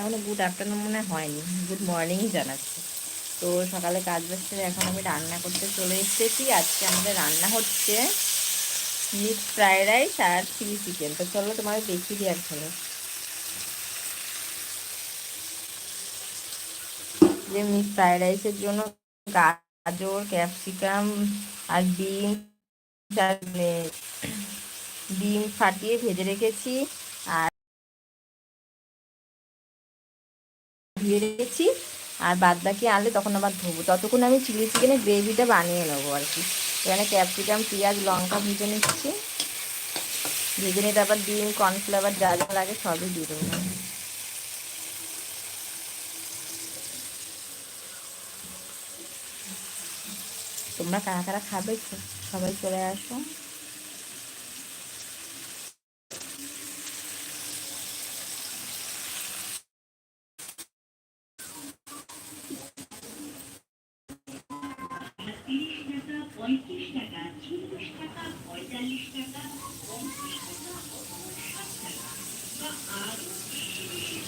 এখনও good afternoon মনে হয়নি গুড মর্নিংই জানাচ্ছে। তো সকালে কাজ বাজছে, এখন আমি রান্না করতে চলে এসেছি। আজকে আমাদের রান্না হচ্ছে মিক্স ফ্রায়েড রাইস আর চিলি চিকেন তো চলো তোমাকে দেখিয়ে দিই আসলে যে মিক্স ফ্রায়েড রাইসের জন্য গাজর ক্যাপসিকাম আর বিন ডিম ফাটিয়ে ভেজে রেখেছি। আর ধুয়ে রেখেছি। আর বাদ বাকি আনলে তখন আবার ধোবো। ততক্ষণ আমি চিলি চিকেনের গ্রেভিটা বানিয়ে নেব আর কি। এখানে ক্যাপসিকাম, পেঁয়াজ, লঙ্কা ভেজে নিচ্ছি। ভেজে নিতে আবার ডিম, কর্নফ্লাওয়ার, যা যা লাগে সবই দিয়ে দেবো। তোমরা কারা কারা খাবে সবাই চলে আসো। পঁয়ত্রিশ টাকা চল্লিশ টাকা পঁয়তাল্লিশ টাকা পঞ্চাশ টাকা ষাট টাকা। বা আরও বেশি